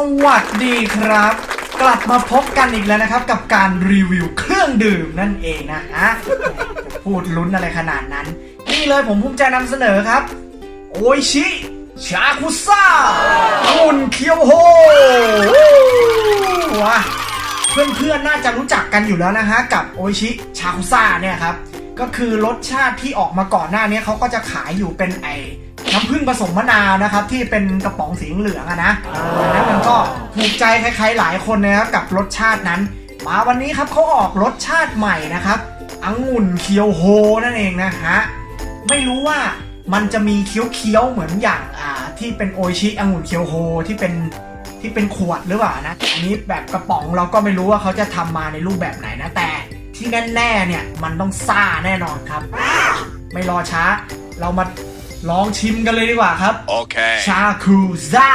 สวัสดีครับ กลับมาพบกันอีกแล้วนะครับ กับการรีวิวเครื่องดื่มนั่นเองนะฮะพูดลุ้นอะไรขนาดนั้น นี่เลยผมภูมิใจนำเสนอครับ โอิชิชาคุซ่าอุ่นเคียวโฮว้าเพื่อนๆน่าจะรู้จักกันอยู่แล้วนะฮะ กับโอิชิชาคุซ่าเนี่ยครับ ก็คือรสชาติที่ออกมาก่อนหน้านี้เขาก็จะขายอยู่เป็นไอ น้ำผึ้งผสมมะนาวนะครับ ที่เป็นกระป๋องสีเหลืองอะนะอันนั้นมันก็ถูกใจใครๆหลายคนนะครับกับรสชาตินั้น มาวันนี้ครับเขาออกรสชาติใหม่นะครับองุ่นเคียวโฮนั่นเองนะฮะไม่รู้ว่ามันจะมีเคี้ยวๆเหมือนอย่างอ่าที่เป็นโอชิองุ่นเคียวโฮที่เป็นที่เป็นขวดหรือเปล่านะอันนี้แบบกระป๋องเราก็ไม่รู้ว่าเขาจะทำมาในรูปแบบไหนนะแต่ที่แน่ๆเนี่ยมันต้องซ่าแน่นอนครับ ไม่รอช้า เรามา ลองชิมกันเลยดีกว่าครับ Okay. ชาคูซ่า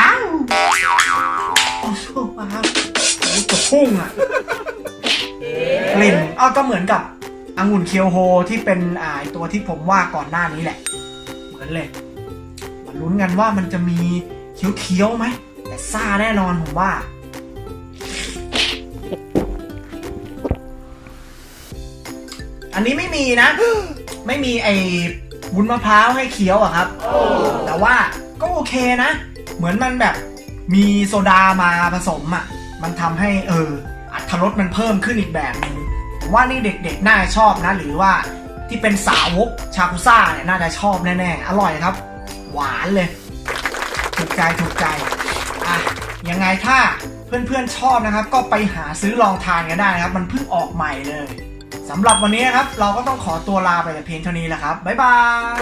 อ้าวโอ้โหว้าวโอ้โหจะพุ่งอะกลิ่นอ้าวก็เหมือนกับองุ่นเคียวโฮที่เป็นอ่าไอ้ตัวที่ผมว่าก่อนหน้านี้แหละ เหมือนเลยมาลุ้นกันว่ามันจะมีเคี้ยวๆไหม แต่ซ่าแน่นอนผมว่า อันนี้ไม่มีนะ ไม่มีไอ้ วุ้นมะพร้าวให้เคี้ยวอะครับ แต่ว่าก็โอเคนะ เหมือนมันแบบมีโซดามาผสมอะมันทำให้เอออัตรสมันเพิ่มขึ้นอีกแบบหนึงผมว่านี่เด็กๆ น่าจะชอบนะ หรือว่าที่เป็นสาวกชาคุซ่าเนี่ยน่าจะชอบแน่ๆ อร่อยครับ หวานเลย ถูกใจถูกใจ อะ ยังไงถ้าเพื่อนๆชอบนะครับ ก็ไปหาซื้อลองทานกันได้นะครับ มันเพิ่งออกใหม่เลย สำหรับวันนี้นะครับ เราก็ต้องขอตัวลาไปแต่เพียงเท่านี้แหละครับ บ๊ายบาย